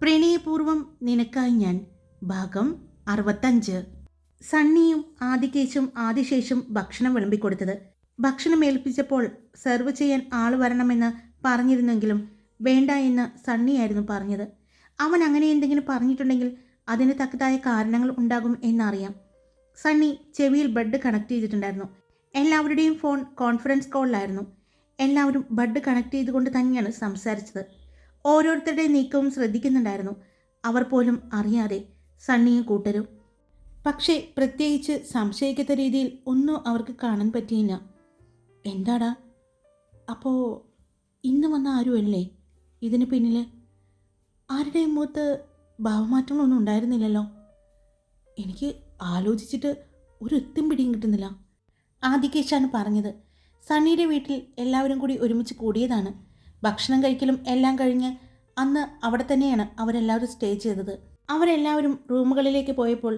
പ്രണയപൂർവം നിനക്കായി ഞാൻ ഭാഗം അറുപത്തഞ്ച്. സണ്ണിയും ആദികേശും ആദിശേഷും ഭക്ഷണം വിളമ്പിക്കൊടുത്തത്. ഭക്ഷണം ഏൽപ്പിച്ചപ്പോൾ സെർവ് ചെയ്യാൻ ആൾ വരണമെന്ന് പറഞ്ഞിരുന്നെങ്കിലും വേണ്ട എന്ന് സണ്ണിയായിരുന്നു പറഞ്ഞത്. അവൻ അങ്ങനെ എന്തെങ്കിലും പറഞ്ഞിട്ടുണ്ടെങ്കിൽ അതിന് തക്കതായ കാരണങ്ങൾ ഉണ്ടാകും എന്നറിയാം. സണ്ണി ചെവിയിൽ ബഡ് കണക്ട് ചെയ്തിട്ടുണ്ടായിരുന്നു. എല്ലാവരുടെയും ഫോൺ കോൺഫറൻസ് കോളിലായിരുന്നു എല്ലാവരും ബഡ് കണക്ട് ചെയ്തുകൊണ്ട് തന്നെയാണ് സംസാരിച്ചത്. ഓരോരുത്തരുടെ നീക്കവും ശ്രദ്ധിക്കുന്നുണ്ടായിരുന്നു. അവർ പോലും അറിയാതെ സണ്ണിയും കൂട്ടരും. പക്ഷേ പ്രത്യേകിച്ച് സംശയിക്കാത്ത രീതിയിൽ ഒന്നും അവർക്ക് കാണാൻ പറ്റിയില്ല. എന്താടാ? അപ്പോൾ ഇന്ന് വന്ന ആരുമല്ലേ ഇതിന് പിന്നിൽ ആരുടെയും മുഖത്ത് ഭാവമാറ്റങ്ങളൊന്നും ഉണ്ടായിരുന്നില്ലല്ലോ? എനിക്ക് ആലോചിച്ചിട്ട് ഒരു എത്തും പിടിയും കിട്ടുന്നില്ല. ആദികേശാണ് പറഞ്ഞത്. സണ്ണിയുടെ വീട്ടിൽ എല്ലാവരും കൂടി ഒരുമിച്ച് കൂടിയതാണ്. ഭക്ഷണം കഴിക്കലും എല്ലാം കഴിഞ്ഞ് അന്ന് അവിടെ തന്നെയാണ് അവരെല്ലാവരും സ്റ്റേ ചെയ്തത്. അവരെല്ലാവരും റൂമുകളിലേക്ക് പോയപ്പോൾ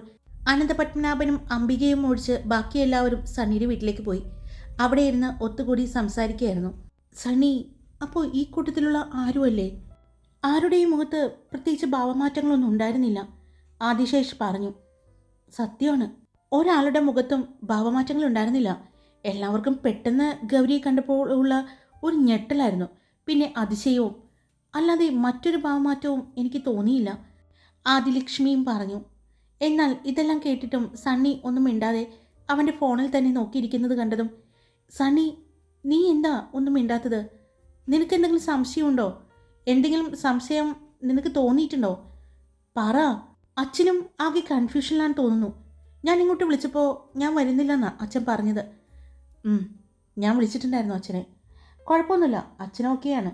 അനന്തപത്മനാഭനും അംബികയും ഒഴിച്ച് ബാക്കി എല്ലാവരും സണ്ണിയുടെ വീട്ടിലേക്ക് പോയി. അവിടെ ഇരുന്ന് ഒത്തുകൂടി സംസാരിക്കുകയായിരുന്നു. സണ്ണി അപ്പോൾ ഈ കൂട്ടത്തിലുള്ള ആരുമല്ലേ ആരുടെയും മുഖത്ത് പ്രത്യേകിച്ച് ഭാവമാറ്റങ്ങളൊന്നും ഉണ്ടായിരുന്നില്ല ആദിശേഷ് പറഞ്ഞു. സത്യമാണ് ഒരാളുടെ മുഖത്തും ഭാവമാറ്റങ്ങൾ ഉണ്ടായിരുന്നില്ല. എല്ലാവർക്കും പെട്ടെന്ന് ഗൗരിയെ കണ്ടപ്പോൾ ഉള്ള ഒരു ഞെട്ടലായിരുന്നു. പിന്നെ അതിശയവും. അല്ലാതെ മറ്റൊരു ഭാവമാറ്റവും എനിക്ക് തോന്നിയില്ല. ആദിലക്ഷ്മിയും പറഞ്ഞു. എന്നാൽ ഇതെല്ലാം കേട്ടിട്ടും സണ്ണി ഒന്നും മിണ്ടാതെ അവന്റെ ഫോണിൽ തന്നെ നോക്കിയിരിക്കുന്നത് കണ്ടതും സണ്ണി നീ എന്താ ഒന്നും മിണ്ടാത്തത്? നിനക്ക് എന്തെങ്കിലും സംശയമുണ്ടോ? എന്തെങ്കിലും സംശയം നിനക്ക് തോന്നിയിട്ടുണ്ടോ? പറ. അച്ഛനും ആകെ കൺഫ്യൂഷനിലാണ് തോന്നുന്നു. ഞാൻ ഇങ്ങോട്ട് വിളിച്ചപ്പോൾ ഞാൻ വരുന്നില്ലെന്നാണ് അച്ഛൻ പറഞ്ഞത്. ഞാൻ വിളിച്ചിട്ടുണ്ടായിരുന്നു അച്ഛനെ. കുഴപ്പമൊന്നുമില്ല. അച്ഛനൊക്കെയാണ്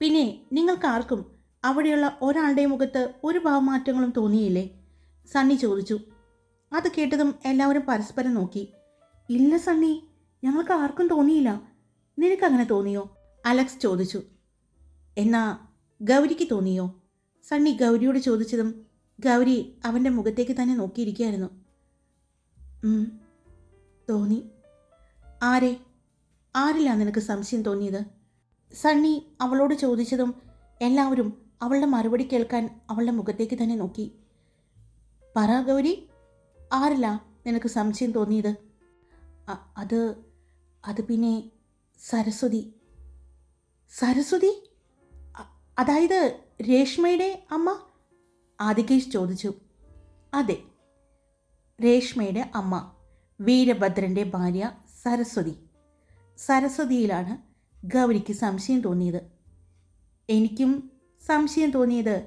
പിന്നെ നിങ്ങൾക്കാർക്കും അവിടെയുള്ള ഒരാളുടെ മുഖത്ത് ഒരു ഭാവമാറ്റങ്ങളും തോന്നിയില്ലേ? സണ്ണി ചോദിച്ചു. അത് കേട്ടതും എല്ലാവരും പരസ്പരം നോക്കി. ഇല്ല സണ്ണി ഞങ്ങൾക്ക് ആർക്കും തോന്നിയില്ല. നിനക്കങ്ങനെ തോന്നിയോ? അലക്സ് ചോദിച്ചു. എന്നാ ഗൗരിക്ക് തോന്നിയോ? സണ്ണി ഗൗരിയോട് ചോദിച്ചതും ഗൗരി അവന്റെ മുഖത്തേക്ക് തന്നെ നോക്കിയിരിക്കുകയായിരുന്നു. തോന്നി. ആരെ? ആരിലാ നിനക്ക് സംശയം തോന്നിയത്? സണ്ണി അവളോട് ചോദിച്ചതും എല്ലാവരും അവളുടെ മറുപടി കേൾക്കാൻ അവളുടെ മുഖത്തേക്ക് തന്നെ നോക്കി. പറ ഗൗരി ആരിലാ നിനക്ക് സംശയം തോന്നിയത്? അത് അത് പിന്നെ സരസ്വതി. സരസ്വതി? അതായത് രേഷ്മയുടെ അമ്മ? ആദികേഷ് ചോദിച്ചു. അതെ രേഷ്മയുടെ അമ്മ വീരഭദ്രന്റെ ഭാര്യ സരസ്വതി. സരസ്വതിയിലാണ് ഗൗരിക്ക് സംശയം തോന്നിയത്. എനിക്കും സംശയം തോന്നിയത്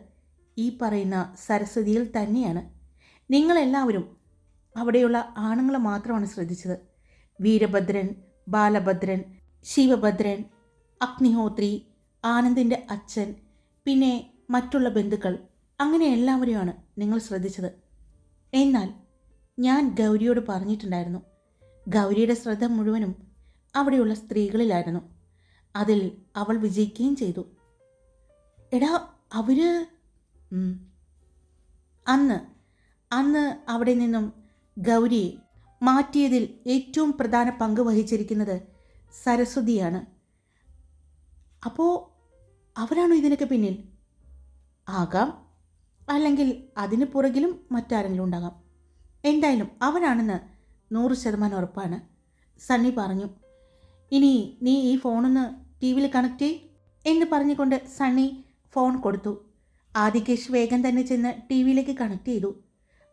ഈ പറയുന്ന സരസ്വതിയിൽ തന്നെയാണ്. നിങ്ങളെല്ലാവരും അവിടെയുള്ള ആണുങ്ങളെ മാത്രമാണ് ശ്രദ്ധിച്ചത്. വീരഭദ്രൻ ബാലഭദ്രൻ ശിവഭദ്രൻ അഗ്നിഹോത്രി ആനന്ദിന്റെ അച്ഛൻ പിന്നെ മറ്റുള്ള ബന്ധുക്കൾ അങ്ങനെ എല്ലാവരെയുമാണ് നിങ്ങൾ ശ്രദ്ധിച്ചത്. എന്നാൽ ഞാൻ ഗൗരിയോട് പറഞ്ഞിട്ടുണ്ടായിരുന്നു. ഗൗരിയുടെ ശ്രദ്ധ മുഴുവനും അവിടെയുള്ള സ്ത്രീകളിലായിരുന്നു. അതിൽ അവൾ വിജയിക്കുകയും ചെയ്തു. എടാ അവർ അന്ന് അന്ന് അവിടെ നിന്നും ഗൗരിയെ മാറ്റിയതിൽ ഏറ്റവും പ്രധാന പങ്ക് വഹിച്ചിരിക്കുന്നത് സരസ്വതിയാണ്. അപ്പോൾ അവരാണോ ഇതിനൊക്കെ പിന്നിൽ? ആകാം. അല്ലെങ്കിൽ അതിന് പുറകിലും മറ്റാരെങ്കിലും ഉണ്ടാകാം. എന്തായാലും അവരാണെന്ന് നൂറ് ശതമാനം ഉറപ്പാണ്. സണ്ണി പറഞ്ഞു. ഇനി നീ ഈ ഫോണൊന്ന് ടി വിയിൽ കണക്ട് ചെയ് എന്ന് പറഞ്ഞുകൊണ്ട് സണ്ണി ഫോൺ കൊടുത്തു. ആദികേഷ് വേഗം തന്നെ ചെന്ന് ടി വിയിലേക്ക് കണക്ട് ചെയ്തു.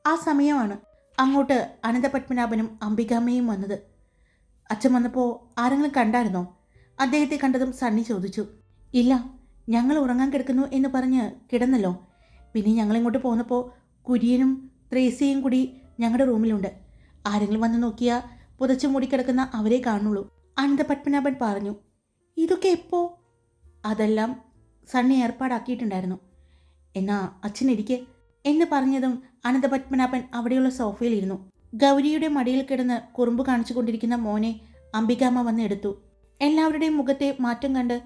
ആ സമയമാണ് അങ്ങോട്ട് അനന്തപത്മനാഭനും അംബികാമ്മയും വന്നത്. അച്ഛൻ വന്നപ്പോൾ ആരെങ്കിലും കണ്ടായിരുന്നോ? അദ്ദേഹത്തെ കണ്ടതും സണ്ണി ചോദിച്ചു. ഇല്ല ഞങ്ങൾ ഉറങ്ങാൻ കിടക്കുന്നു എന്ന് പറഞ്ഞ് കിടന്നല്ലോ. പിന്നെ ഞങ്ങളിങ്ങോട്ട് പോന്നപ്പോൾ കുര്യനും ത്രേസിയും കൂടി ഞങ്ങളുടെ റൂമിലുണ്ട്. ആരെങ്കിലും വന്ന് നോക്കിയാൽ പുതച്ചു മൂടിക്കിടക്കുന്ന അവരെ കാണുള്ളൂ. അനന്തപത്മനാഭൻ പറഞ്ഞു ഇതൊക്കെ എപ്പോ? അതെല്ലാം സണ്ണി ഏർപ്പാടാക്കിയിട്ടുണ്ടായിരുന്നു. എന്നാ അച്ഛനിരിക്കെ എന്ന് പറഞ്ഞതും അനന്തപത്മനാഭൻ അവിടെയുള്ള സോഫയിലിരുന്നു ഗൗരിയുടെ മടിയിൽ കിടന്ന് കുറുമ്പ് കാണിച്ചു കൊണ്ടിരിക്കുന്ന മോനെ അംബികാമ്മ വന്നെടുത്തു എല്ലാവരുടെയും മുഖത്തെ മാറ്റം കണ്ട്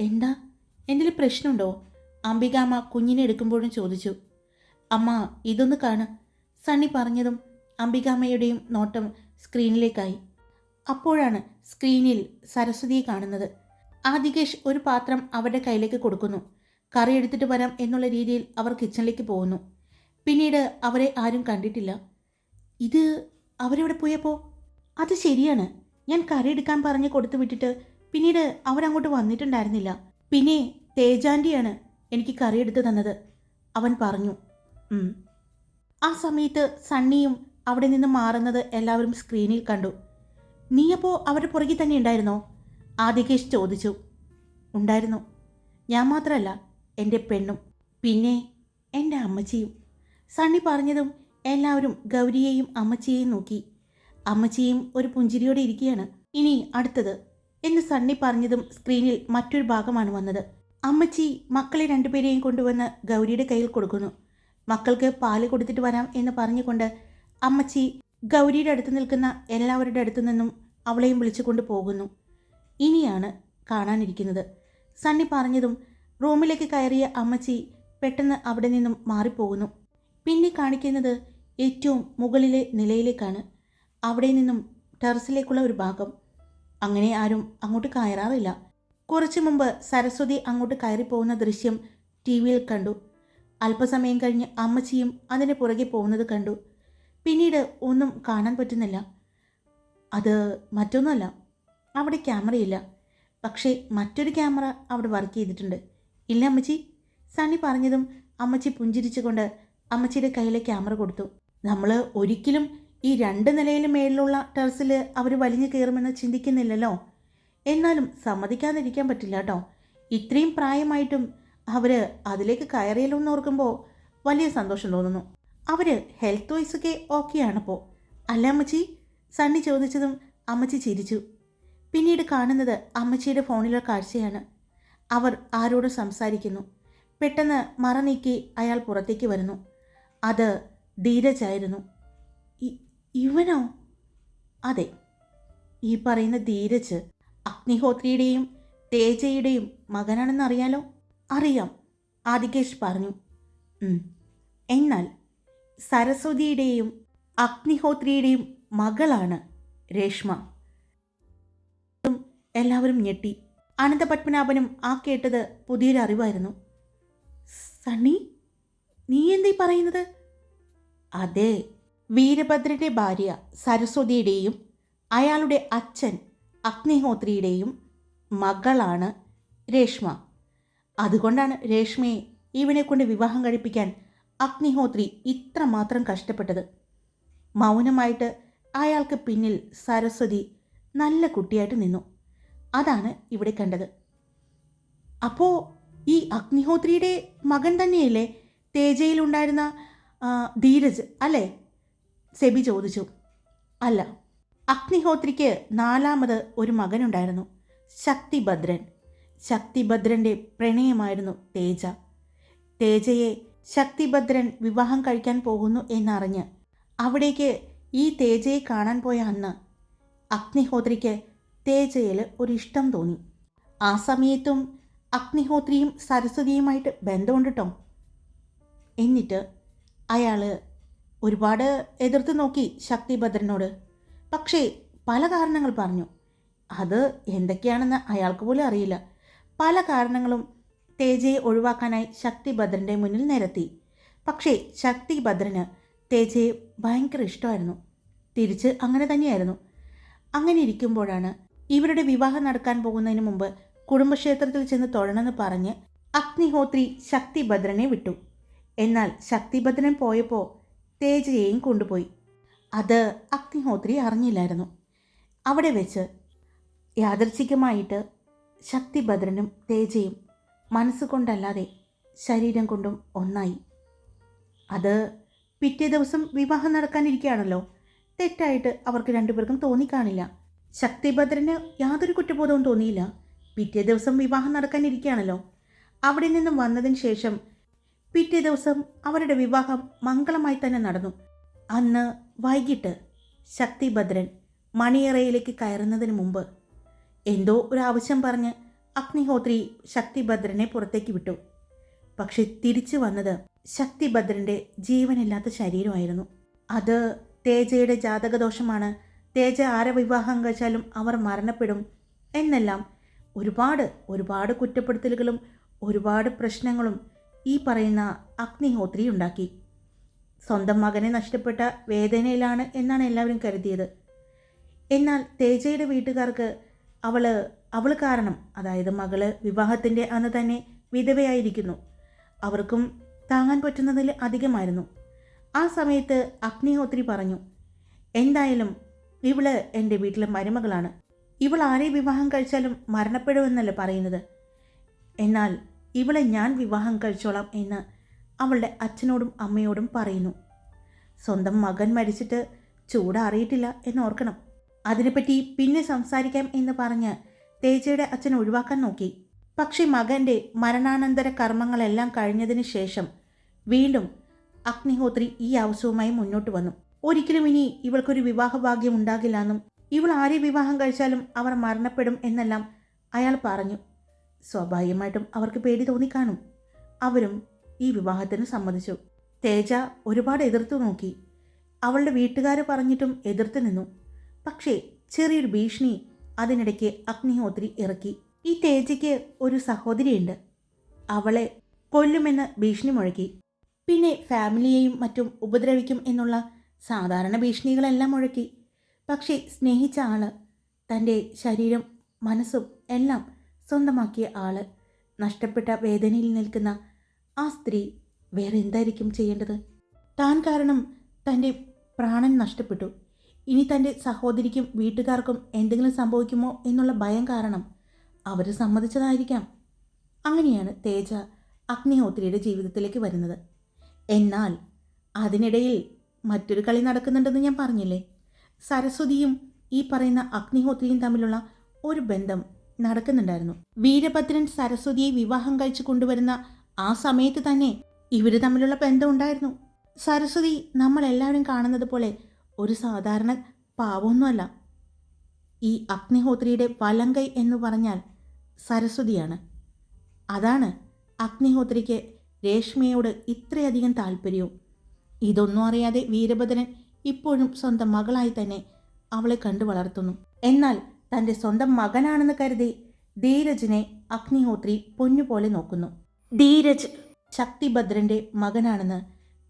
എന്താ? എന്തെങ്കിലും പ്രശ്നമുണ്ടോ? അംബികാമ്മ കുഞ്ഞിനെ എടുക്കുമ്പോഴും ചോദിച്ചു. അമ്മ ഇതൊന്ന് കാണ് സണ്ണി പറഞ്ഞതും അംബികാമ്മയുടെയും നോട്ടം സ്ക്രീനിലേക്കായി. അപ്പോഴാണ് സ്ക്രീനിൽ സരസ്വതിയെ കാണുന്നത്. ആദികേഷ് ഒരു പാത്രം അവരുടെ കയ്യിലേക്ക് കൊടുക്കുന്നു. കറി എടുത്തിട്ട് വരാം എന്നുള്ള രീതിയിൽ അവർ കിച്ചണിലേക്ക് പോകുന്നു. പിന്നീട് അവരെ ആരും കണ്ടിട്ടില്ല. ഇത് അവരെവിടെ പോയപ്പോൾ അത് ശരിയാണ്. ഞാൻ കറി എടുക്കാൻ പറഞ്ഞ് കൊടുത്തു വിട്ടിട്ട് പിന്നീട് അവരങ്ങോട്ട് വന്നിട്ടുണ്ടായിരുന്നില്ല. പിന്നെ തേജാന്റിയാണ് എനിക്ക് കറി എടുത്തു തന്നത്. അവൻ പറഞ്ഞു ആ സമയത്ത് സണ്ണിയും അവിടെ നിന്ന് മാറുന്നത് എല്ലാവരും സ്ക്രീനിൽ കണ്ടു. നീയപ്പോൾ അവരുടെ പുറകിൽ തന്നെ ഉണ്ടായിരുന്നോ? ആദികേഷ് ചോദിച്ചു. ഉണ്ടായിരുന്നു. ഞാൻ മാത്രമല്ല എന്റെ പെണ്ണും പിന്നെ എന്റെ അമ്മച്ചിയും. സണ്ണി പറഞ്ഞതും എല്ലാവരും ഗൗരിയെയും അമ്മച്ചിയെയും നോക്കി. അമ്മച്ചിയും ഒരു പുഞ്ചിരിയോടെ ഇരിക്കുകയാണ്. ഇനി അടുത്തത്. എന്ന് സണ്ണി പറഞ്ഞതും സ്ക്രീനിൽ മറ്റൊരു ഭാഗമാണ് വന്നത്. അമ്മച്ചി മക്കളെ രണ്ടുപേരെയും കൊണ്ടുവന്ന് ഗൗരിയുടെ കയ്യിൽ കൊടുക്കുന്നു. മക്കൾക്ക് പാൽ കൊടുത്തിട്ട് വരാം എന്ന് പറഞ്ഞുകൊണ്ട് അമ്മച്ചി ഗൗരിയുടെ അടുത്ത് നിൽക്കുന്ന എല്ലാവരുടെ അടുത്തു നിന്നും അവളെയും വിളിച്ചുകൊണ്ട് പോകുന്നു. ഇനിയാണ് കാണാനിരിക്കുന്നത്. സണ്ണി പറഞ്ഞതും റൂമിലേക്ക് കയറിയ അമ്മച്ചി പെട്ടെന്ന് അവിടെ നിന്നും മാറിപ്പോകുന്നു. പിന്നെ കാണിക്കുന്നത് ഏറ്റവും മുകളിലെ നിലയിലേക്കാണ്. അവിടെ നിന്നും ടെറസിലേക്കുള്ള ഒരു ഭാഗം. അങ്ങനെ ആരും അങ്ങോട്ട് കയറാറില്ല. കുറച്ചു മുമ്പ് സരസ്വതി അങ്ങോട്ട് കയറിപ്പോകുന്ന ദൃശ്യം ടി വിയിൽ കണ്ടു. അല്പസമയം കഴിഞ്ഞ് അമ്മച്ചിയും അതിന് പുറകെ പോകുന്നത് കണ്ടു. പിന്നീട് ഒന്നും കാണാൻ പറ്റുന്നില്ല. അത് മറ്റൊന്നുമല്ല. അവിടെ ക്യാമറയില്ല പക്ഷേ മറ്റൊരു ക്യാമറ അവിടെ വർക്ക് ചെയ്തിട്ടുണ്ട്. ഇല്ല അമ്മച്ചി. സണ്ണി പറഞ്ഞതും അമ്മച്ചി പുഞ്ചിരിച്ചുകൊണ്ട് അമ്മച്ചിയുടെ കയ്യിലെ ക്യാമറ കൊടുത്തു. നമ്മൾ ഒരിക്കലും ഈ രണ്ട് നിലയിലും മേളിലുള്ള ടെറസിൽ അവർ വലിഞ്ഞു കയറുമെന്ന് ചിന്തിക്കുന്നില്ലല്ലോ. എന്നാലും സമ്മതിക്കാതിരിക്കാൻ പറ്റില്ല കേട്ടോ. ഇത്രയും പ്രായമായിട്ടും അവർ അതിലേക്ക് കയറിയല്ലോ എന്ന് ഓർക്കുമ്പോൾ വലിയ സന്തോഷം തോന്നുന്നു. അവർ ഹെൽത്ത് വൈസൊക്കെ ഓക്കെയാണിപ്പോൾ അല്ല അമ്മച്ചി? സണ്ണി ചോദിച്ചതും അമ്മച്ചി ചിരിച്ചു. പിന്നീട് കാണുന്നത് അമ്മച്ചിയുടെ ഫോണിലെ കാഴ്ചയാണ്. അവർ ആരോട് സംസാരിക്കുന്നു. പെട്ടെന്ന് മറ നീക്കി അയാൾ പുറത്തേക്ക് വരുന്നു. അത് ധീരജായിരുന്നു ഇവനോ? അതെ. ഈ പറയുന്ന ധീരജ് അഗ്നിഹോത്രിയുടെയും തേജയുടെയും മകനാണെന്ന് അറിയാലോ? അറിയാം. ആദികേഷ് പറഞ്ഞു. എന്നാൽ സരസ്വതിയുടെയും അഗ്നിഹോത്രിയുടെയും മകളാണ് രേഷ്മ. എല്ലാവരും ഞെട്ടി. അനന്തപത്മനാഭനും ആ കേട്ടത് പുതിയൊരു അറിവായിരുന്നു. സണ്ണി നീ എന്തീ പറയുന്നത്? അതെ വീരഭദ്രന്റെ ഭാര്യ സരസ്വതിയുടെയും അയാളുടെ അച്ഛൻ അഗ്നിഹോത്രിയുടെയും മകളാണ് രേഷ്മ. അതുകൊണ്ടാണ് രേഷ്മയെ ഇവനെ കൊണ്ട് വിവാഹം കഴിപ്പിക്കാൻ അഗ്നിഹോത്രി ഇത്രമാത്രം കഷ്ടപ്പെട്ടത്. മൗനമായിട്ട് അയാൾക്ക് പിന്നിൽ സരസ്വതി നല്ല കുട്ടിയായിട്ട് നിന്നു. അതാണ് ഇവിടെ കണ്ടത്. അപ്പോൾ ഈ അഗ്നിഹോത്രിയുടെ മകൻ തന്നെയല്ലേ തേജയിലുണ്ടായിരുന്ന ധീരജ് അല്ലേ? സെബി ചോദിച്ചു. അല്ല അഗ്നിഹോത്രിക്ക് നാലാമത് ഒരു മകനുണ്ടായിരുന്നു ശക്തിഭദ്രൻ. ശക്തിഭദ്രന്റെ പ്രണയമായിരുന്നു തേജ. തേജയെ ശക്തിഭദ്രൻ വിവാഹം കഴിക്കാൻ പോകുന്നു എന്നറിഞ്ഞ് അവിടേക്ക് ഈ തേജയെ കാണാൻ പോയ അന്ന് അഗ്നിഹോത്രിക്ക് തേജയിൽ ഒരിഷ്ടം തോന്നി. ആ സമയത്തും അഗ്നിഹോത്രിയും സരസ്വതിയുമായിട്ട് ബന്ധമുണ്ട് കേട്ടോ എന്നിട്ട് അയാൾ ഒരുപാട് എതിർത്ത് നോക്കി ശക്തിഭദ്രനോട്. പക്ഷേ പല കാരണങ്ങൾ പറഞ്ഞു. അത് എന്തൊക്കെയാണെന്ന് അയാൾക്ക് പോലും അറിയില്ല. പല കാരണങ്ങളും തേജയെ ഒഴിവാക്കാനായി ശക്തിഭദ്രന്റെ മുന്നിൽ നിരത്തി. പക്ഷേ ശക്തിഭദ്രന് തേജയെ ഭയങ്കര ഇഷ്ടമായിരുന്നു. തിരിച്ച് അങ്ങനെ തന്നെയായിരുന്നു. അങ്ങനെ ഇരിക്കുമ്പോഴാണ് ഇവരുടെ വിവാഹം നടക്കാൻ പോകുന്നതിന് മുമ്പ് കുടുംബക്ഷേത്രത്തിൽ ചെന്ന് തൊഴണമെന്ന് പറഞ്ഞ് അഗ്നിഹോത്രി ശക്തിഭദ്രനെ വിട്ടു. എന്നാൽ ശക്തിഭദ്രൻ പോയപ്പോൾ തേജയെയും കൊണ്ടുപോയി. അത് അഗ്നിഹോത്രി അറിഞ്ഞില്ലായിരുന്നു. അവിടെ വെച്ച് യാദർച്ഛികമായിട്ട് ശക്തിഭദ്രനും തേജയും മനസ്സുകൊണ്ടല്ലാതെ ശരീരം കൊണ്ടും ഒന്നായി. അത് പിറ്റേ ദിവസം വിവാഹം നടക്കാനിരിക്കുകയാണല്ലോ. തെറ്റായിട്ട് അവർക്ക് രണ്ടുപേർക്കും തോന്നിക്കാണില്ല. ശക്തിഭദ്രന് യാതൊരു കുറ്റബോധവും തോന്നിയില്ല. പിറ്റേ ദിവസം വിവാഹം നടക്കാനിരിക്കുകയാണല്ലോ. അവിടെ നിന്നും വന്നതിന് ശേഷം പിറ്റേ ദിവസം അവരുടെ വിവാഹം മംഗളമായി തന്നെ നടന്നു. അന്ന് വൈകിട്ട് ശക്തിഭദ്രൻ മണിയറയിലേക്ക് കയറുന്നതിന് മുമ്പ് എന്തോ ഒരു ആവശ്യം പറഞ്ഞ് അഗ്നിഹോത്രി ശക്തിഭദ്രനെ പുറത്തേക്ക് വിട്ടു. പക്ഷെ തിരിച്ചു വന്നത് ശക്തിഭദ്രന്റെ ജീവനില്ലാത്ത ശരീരമായിരുന്നു. അത് തേജയുടെ ജാതകദോഷമാണ്. തേജ ആരെ വിവാഹം കഴിച്ചാലും അവർ മരണപ്പെടും എന്നെല്ലാം ഒരുപാട് ഒരുപാട് കുറ്റപ്പെടുത്തലുകളും ഒരുപാട് പ്രശ്നങ്ങളും ഈ പറയുന്ന അഗ്നിഹോത്രി ഉണ്ടാക്കി. സ്വന്തം മകനെ നഷ്ടപ്പെട്ട വേദനയിലാണ് എന്നാണ് എല്ലാവരും കരുതിയത്. എന്നാൽ തേജയുടെ വീട്ടുകാർക്ക് അവൾ അവൾ കാരണം അതായത് മകൾ വിവാഹത്തിന്റെ അന്ന് തന്നെ വിധവയായിരിക്കുന്നു. അവർക്കും താങ്ങാൻ പറ്റുന്നതിൽ അധികമായിരുന്നു. ആ സമയത്ത് അഗ്നിഹോത്രി പറഞ്ഞു എന്തായാലും ഇവൾ എന്റെ വീട്ടിലെ മരുമകളാണ്. ഇവൾ ആരെ വിവാഹം കഴിച്ചാലും മരണപ്പെടുമെന്നല്ല പറയുന്നത്. എന്നാൽ ഇവളെ ഞാൻ വിവാഹം കഴിച്ചോളാം എന്ന് അവളുടെ അച്ഛനോടും അമ്മയോടും പറയുന്നു. സ്വന്തം മകൻ മരിച്ചിട്ട് ചൂടറിയിട്ടില്ല എന്ന് ഓർക്കണം. അതിനെപ്പറ്റി പിന്നെ സംസാരിക്കാം എന്ന് പറഞ്ഞ് തേജയുടെ അച്ഛൻ ഒഴിവാക്കാൻ നോക്കി. പക്ഷേ മകന്റെ മരണാനന്തര കർമ്മങ്ങളെല്ലാം കഴിഞ്ഞതിന് ശേഷം വീണ്ടും അഗ്നിഹോത്രി ഈ ആവശ്യവുമായി മുന്നോട്ട് വന്നു. ഒരിക്കലും ഇനി ഇവൾക്കൊരു വിവാഹഭാഗ്യം ഉണ്ടാകില്ല എന്നും ഇവൾ ആരെ വിവാഹം കഴിച്ചാലും അവർ മരണപ്പെടും എന്നെല്ലാം അയാൾ പറഞ്ഞു. സ്വാഭാവികമായിട്ടും അവർക്ക് പേടി തോന്നിക്കാണും. അവരും ഈ വിവാഹത്തിന് സമ്മതിച്ചു. തേജ ഒരുപാട് എതിർത്തു നോക്കി. അവളുടെ വീട്ടുകാർ പറഞ്ഞിട്ടും എതിർത്ത് നിന്നു. പക്ഷേ ചെറിയൊരു ഭീഷണി അതിനിടയ്ക്ക് അഗ്നിഹോത്രി ഇറക്കി. ഈ തേജയ്ക്ക് ഒരു സഹോദരിയുണ്ട്. അവളെ കൊല്ലുമെന്ന് ഭീഷണി മുഴക്കി പിന്നെ ഫാമിലിയെയും മറ്റും ഉപദ്രവിക്കും എന്നുള്ള സാധാരണ ഭീഷണികളെല്ലാം മുഴക്കി. പക്ഷേ സ്നേഹിച്ച ആൾ തന്റെ ശരീരം മനസ്സും എല്ലാം സ്വന്തമാക്കിയ ആൾ നഷ്ടപ്പെട്ട വേദനയിൽ നിൽക്കുന്ന ആ സ്ത്രീ വേറെ എന്തായിരിക്കും ചെയ്യേണ്ടത്? താൻ കാരണം തന്റെ പ്രാണൻ നഷ്ടപ്പെട്ടു. ഇനി തന്റെ സഹോദരിക്കും വീട്ടുകാർക്കും എന്തെങ്കിലും സംഭവിക്കുമോ എന്നുള്ള ഭയം കാരണം അവർ സമ്മതിച്ചതായിരിക്കാം. അങ്ങനെയാണ് തേജ അഗ്നിഹോത്രിയുടെ ജീവിതത്തിലേക്ക് വരുന്നത്. എന്നാൽ അതിനിടയിൽ മറ്റൊരു കളി നടക്കുന്നുണ്ടെന്ന് ഞാൻ പറഞ്ഞില്ലേ? സരസ്വതിയും ഈ പറയുന്ന അഗ്നിഹോത്രിയും തമ്മിലുള്ള ഒരു ബന്ധം നടക്കുന്നുണ്ടായിരുന്നു. വീരഭദ്രൻ സരസ്വതിയെ വിവാഹം കഴിച്ചു കൊണ്ടുവരുന്ന ആ സമയത്ത് തന്നെ ഇവർ തമ്മിലുള്ള ബന്ധം ഉണ്ടായിരുന്നു. സരസ്വതി നമ്മളെല്ലാവരും കാണുന്നത് പോലെ ഒരു സാധാരണ പാവമൊന്നുമല്ല ഈ അഗ്നിഹോത്രിയുടെ വലങ്കൈ എന്ന് പറഞ്ഞാൽ സരസ്വതിയാണ്. അതാണ് അഗ്നിഹോത്രിക്ക് രേഷ്മയോട് ഇത്രയധികം താല്പര്യവും. ഇതൊന്നും അറിയാതെ വീരഭദ്രൻ ഇപ്പോഴും സ്വന്തം മകളായി തന്നെ അവളെ കണ്ടു വളർത്തുന്നു. എന്നാൽ തന്റെ സ്വന്തം മകനാണെന്ന് കരുതി ധീരജിനെ അഗ്നിഹോത്രി പൊന്നുപോലെ നോക്കുന്നു. ധീരജ് ശക്തിഭദ്രന്റെ മകനാണെന്ന്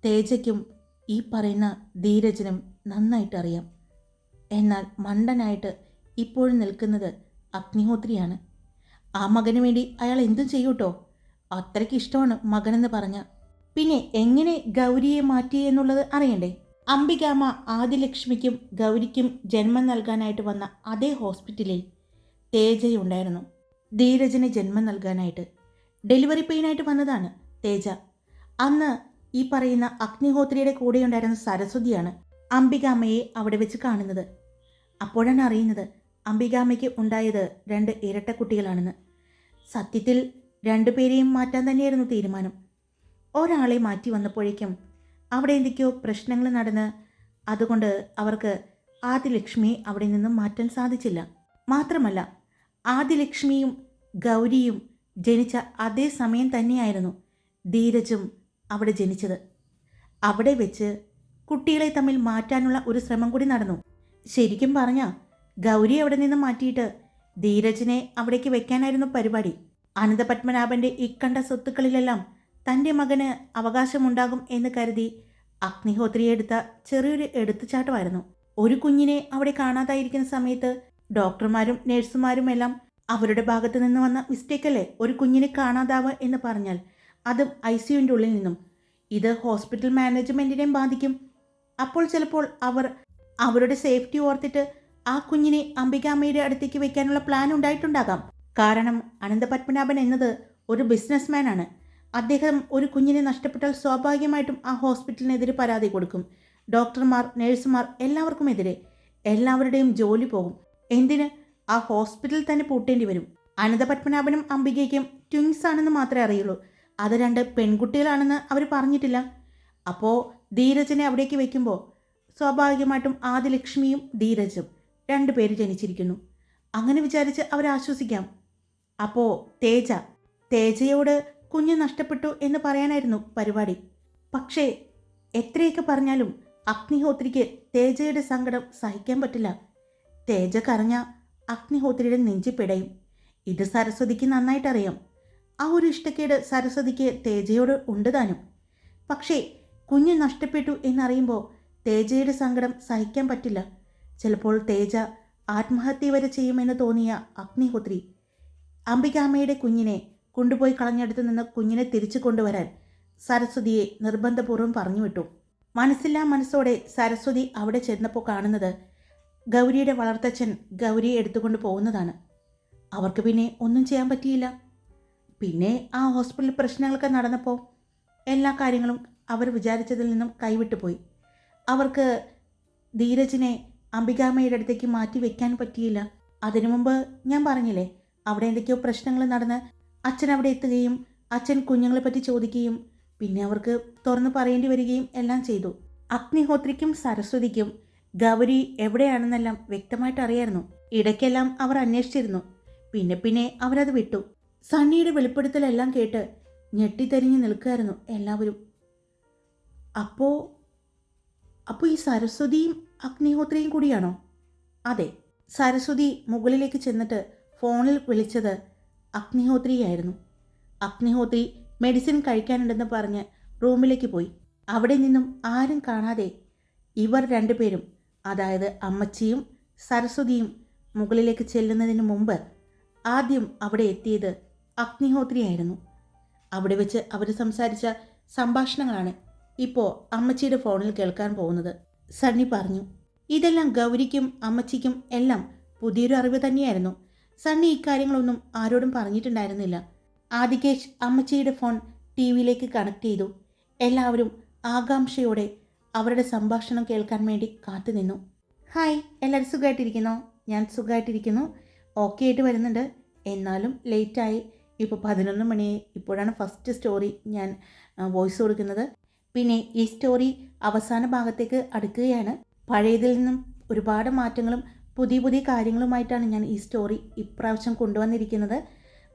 തേജയ്ക്കും ഈ പറയുന്ന ധീരജിനും നന്നായിട്ട് അറിയാം എന്നാൽ മണ്ടനായിട്ട് ഇപ്പോഴും നിൽക്കുന്നത് അഗ്നിഹോത്രിയാണ്. ആ മകന് വേണ്ടി അയാൾ എന്തും ചെയ്യൂട്ടോ? അത്രയ്ക്ക് ഇഷ്ടമാണ് മകനെന്ന് പറഞ്ഞ. പിന്നെ എങ്ങനെ ഗൗരിയെ മാറ്റി എന്നുള്ളത് അറിയണ്ടേ? അംബികാമ ആദിലക്ഷ്മിക്കും ഗൗരിക്കും ജന്മം നൽകാനായിട്ട് വന്ന അതേ ഹോസ്പിറ്റലിൽ തേജയുണ്ടായിരുന്നു. ധീരജന് ജന്മം നൽകാനായിട്ട്. ഡെലിവറി പെയിനായിട്ട് വന്നതാണ് തേജ. അന്ന് ഈ പറയുന്ന അഗ്നിഹോത്രിയുടെ കൂടെയുണ്ടായിരുന്ന സരസ്വതിയാണ് അംബികാമ്മയെ അവിടെ വെച്ച് കാണുന്നത്. അപ്പോഴാണ് അറിയുന്നത് അംബികാമ്മയ്ക്ക് ഉണ്ടായത് രണ്ട് ഇരട്ട കുട്ടികളാണെന്ന്. സത്യത്തിൽ രണ്ടുപേരെയും മാറ്റാൻ തന്നെയായിരുന്നു തീരുമാനം. ഒരാളെ മാറ്റി വന്നപ്പോഴേക്കും അവിടെ എന്തൊക്കെയോ പ്രശ്നങ്ങൾ നടന്ന് അതുകൊണ്ട് അവർക്ക് ആദിലക്ഷ്മിയെ അവിടെ നിന്നും മാറ്റാൻ സാധിച്ചില്ല. മാത്രമല്ല ആദിലക്ഷ്മിയും ഗൗരിയും ജനിച്ച അതേ സമയം തന്നെയായിരുന്നു ധീരജും അവിടെ ജനിച്ചത്. അവിടെ വെച്ച് കുട്ടികളെ തമ്മിൽ മാറ്റാനുള്ള ഒരു ശ്രമം കൂടി നടന്നു. ശരിക്കും പറഞ്ഞ ഗൗരി അവിടെ നിന്ന് മാറ്റിയിട്ട് ധീരജിനെ അവിടേക്ക് വെക്കാനായിരുന്നു പരിപാടി. അനന്തപത്മനാഭന്റെ ഇക്കണ്ട സ്വത്തുക്കളിലെല്ലാം തന്റെ മകന് അവകാശമുണ്ടാകും എന്ന് കരുതി അഗ്നിഹോത്രിയെ എടുത്ത ചെറിയൊരു എടുത്തുചാട്ടമായിരുന്നു. ഒരു കുഞ്ഞിനെ അവിടെ കാണാതായിരിക്കുന്ന സമയത്ത് ഡോക്ടർമാരും നഴ്സുമാരും എല്ലാം അവരുടെ ഭാഗത്ത് നിന്ന് വന്ന മിസ്റ്റേക്കല്ലേ ഒരു കുഞ്ഞിനെ കാണാതാവുക എന്ന് പറഞ്ഞാൽ അതും ഐ സിയുവിന്റെ ഉള്ളിൽ നിന്നും. ഇത് ഹോസ്പിറ്റൽ മാനേജ്മെന്റിനെയും ബാധിക്കും. അപ്പോൾ ചിലപ്പോൾ അവർ അവരുടെ സേഫ്റ്റി ഓർത്തിട്ട് ആ കുഞ്ഞിനെ അംബികാമ്മയുടെ അടുത്തേക്ക് വെക്കാനുള്ള പ്ലാൻ ഉണ്ടായിട്ടുണ്ടാകാം. കാരണം അനന്തപത്മനാഭൻ എന്നത് ഒരു ബിസിനസ്മാൻ ആണ്. അദ്ദേഹം ഒരു കുഞ്ഞിനെ നഷ്ടപ്പെട്ടാൽ സ്വാഭാവികമായിട്ടും ആ ഹോസ്പിറ്റലിനെതിരെ പരാതി കൊടുക്കും. ഡോക്ടർമാർ നഴ്സുമാർ എല്ലാവർക്കും എതിരെ. എല്ലാവരുടെയും ജോലി പോകും. എന്തിന്? ആ ഹോസ്പിറ്റൽ തന്നെ പൂട്ടേണ്ടി വരും. അനന്തപത്മനാഭനും അംബികയ്ക്കും ട്വിങ്സ് ആണെന്ന് മാത്രമേ അറിയുള്ളൂ. അത് രണ്ട് പെൺകുട്ടികളാണെന്ന് അവർ പറഞ്ഞിട്ടില്ല. അപ്പോൾ ധീരജനെ അവിടേക്ക് വയ്ക്കുമ്പോൾ സ്വാഭാവികമായിട്ടും ആദിലക്ഷ്മിയും ധീരജും രണ്ടു പേര് ജനിച്ചിരിക്കുന്നു. അങ്ങനെ വിചാരിച്ച് അവർ ആശ്വസിക്കാം. അപ്പോൾ തേജ തേജയോട് കുഞ്ഞ് നഷ്ടപ്പെട്ടു എന്ന് പറയാനായിരുന്നു പരിപാടി. പക്ഷേ എത്രയൊക്കെ പറഞ്ഞാലും അഗ്നിഹോത്രിക്ക് തേജയുടെ സങ്കടം സഹിക്കാൻ പറ്റില്ല. തേജ കരഞ്ഞ അഗ്നിഹോത്രിയുടെ നെഞ്ചി പിടയും. ഇത് സരസ്വതിക്ക് നന്നായിട്ടറിയാം. ആ ഒരു ഇഷ്ടക്കേട് സരസ്വതിക്ക് തേജയോട് ഉണ്ട് താനും. പക്ഷേ കുഞ്ഞ് നഷ്ടപ്പെട്ടു എന്നറിയുമ്പോൾ തേജയുടെ സങ്കടം സഹിക്കാൻ പറ്റില്ല. ചിലപ്പോൾ തേജ ആത്മഹത്യ വരെ ചെയ്യുമെന്ന് തോന്നിയ അഗ്നിഹോത്രി അംബികാമ്മയുടെ കുഞ്ഞിനെ കൊണ്ടുപോയി കളഞ്ഞെടുത്ത് നിന്ന് കുഞ്ഞിനെ തിരിച്ചു കൊണ്ടുവരാൻ സരസ്വതിയെ നിർബന്ധപൂർവം പറഞ്ഞു വിട്ടു മനസ്സില്ലാ മനസ്സോടെ സരസ്വതി അവിടെ ചെന്നപ്പോൾ കാണുന്നത് ഗൗരിയുടെ വളർത്തച്ഛൻ ഗൗരിയെ എടുത്തുകൊണ്ട് പോകുന്നതാണ്. അവർക്ക് പിന്നെ ഒന്നും ചെയ്യാൻ പറ്റിയില്ല. പിന്നെ ആ ഹോസ്പിറ്റലിൽ പ്രശ്നങ്ങളൊക്കെ നടന്നപ്പോൾ എല്ലാ കാര്യങ്ങളും അവർ വിചാരിച്ചതിൽ നിന്നും കൈവിട്ടുപോയി അവർക്ക് ധീരജിനെ അംബികാമ്മയുടെ അടുത്തേക്ക് മാറ്റി വെക്കാൻ പറ്റിയില്ല. അതിനു മുമ്പ് ഞാൻ പറഞ്ഞില്ലേ അവിടെ എന്തൊക്കെയോ പ്രശ്നങ്ങൾ നടന്ന് അച്ഛൻ അവിടെ എത്തുകയും അച്ഛൻ കുഞ്ഞുങ്ങളെ പറ്റി ചോദിക്കുകയും പിന്നെ അവർക്ക് തുറന്നു പറയേണ്ടി വരികയും എല്ലാം ചെയ്തു. അഗ്നിഹോത്രിക്കും സരസ്വതിക്കും ഗൗരി എവിടെയാണെന്നെല്ലാം വ്യക്തമായിട്ട് അറിയായിരുന്നു. ഇടയ്ക്കെല്ലാം അവർ അന്വേഷിച്ചിരുന്നു. പിന്നെ പിന്നെ അവരത് വിട്ടു. സണ്ണിയുടെ വെളിപ്പെടുത്തലെല്ലാം കേട്ട് ഞെട്ടിത്തെരിഞ്ഞ് നിൽക്കുമായിരുന്നു എല്ലാവരും. അപ്പോ അപ്പോൾ ഈ സരസ്വതിയും അഗ്നിഹോത്രയും കൂടിയാണോ? അതെ സരസ്വതി മുകളിലേക്ക് ചെന്നിട്ട് ഫോണിൽ വിളിച്ചത് അഗ്നിഹോത്രിയായിരുന്നു. അഗ്നിഹോത്രി മെഡിസിൻ കഴിക്കാനുണ്ടെന്ന് പറഞ്ഞ് റൂമിലേക്ക് പോയി. അവിടെ നിന്നും ആരും കാണാതെ ഇവർ രണ്ടുപേരും അതായത് അമ്മച്ചിയും സരസ്വതിയും മുകളിലേക്ക് ചെല്ലുന്നതിന് മുമ്പ് ആദ്യം അവിടെ എത്തിയത് അഗ്നിഹോത്രിയായിരുന്നു. അവിടെ വെച്ച് അവർ സംസാരിച്ച സംഭാഷണങ്ങളാണ് ഇപ്പോൾ അമ്മച്ചിയുടെ ഫോണിൽ കേൾക്കാൻ പോകുന്നത്. സണ്ണി പറഞ്ഞു ഇതെല്ലാം ഗൗരിക്കും അമ്മച്ചിക്കും എല്ലാം പുതിയൊരു അറിവ് തന്നെയായിരുന്നു. സണ്ണി ഇക്കാര്യങ്ങളൊന്നും ആരോടും പറഞ്ഞിട്ടുണ്ടായിരുന്നില്ല. ആദികേഷ് അമ്മച്ചിയുടെ ഫോൺ ടി വിയിലേക്ക് കണക്ട് ചെയ്തു. എല്ലാവരും ആകാംക്ഷയോടെ അവരുടെ സംഭാഷണം കേൾക്കാൻ വേണ്ടി കാത്തുനിന്നു ഹായ് എല്ലാവരും സുഖമായിട്ടിരിക്കുന്നോ ഞാൻ സുഖമായിട്ടിരിക്കുന്നു ഓക്കെ ആയിട്ട് വരുന്നുണ്ട്. എന്നാലും ലേറ്റായി. ഇപ്പോൾ പതിനൊന്ന് മണിയായി. ഇപ്പോഴാണ് ഫസ്റ്റ് സ്റ്റോറി ഞാൻ വോയിസ് കൊടുക്കുന്നത്. പിന്നെ ഈ സ്റ്റോറി അവസാന ഭാഗത്തേക്ക് അടുക്കുകയാണ്. പഴയതിൽ നിന്നും ഒരുപാട് മാറ്റങ്ങളും പുതിയ പുതിയ കാര്യങ്ങളുമായിട്ടാണ് ഞാൻ ഈ സ്റ്റോറി ഇപ്രാവശ്യം കൊണ്ടുവന്നിരിക്കുന്നത്.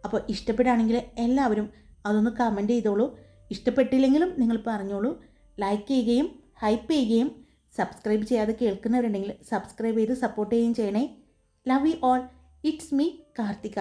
അപ്പോൾ ഇഷ്ടപ്പെടുകയാണെങ്കിൽ എല്ലാവരും അതൊന്ന് കമന്റ് ചെയ്തോളൂ. ഇഷ്ടപ്പെട്ടില്ലെങ്കിലും നിങ്ങൾ പറഞ്ഞോളൂ. ലൈക്ക് ചെയ്യുകയും ഹൈപ്പ് ചെയ്യുകയും സബ്സ്ക്രൈബ് ചെയ്യാതെ കേൾക്കുന്നവരുണ്ടെങ്കിൽ സബ്സ്ക്രൈബ് ചെയ്ത് സപ്പോർട്ട് ചെയ്യുകയും ചെയ്യണേ. Love you all it's me Karthika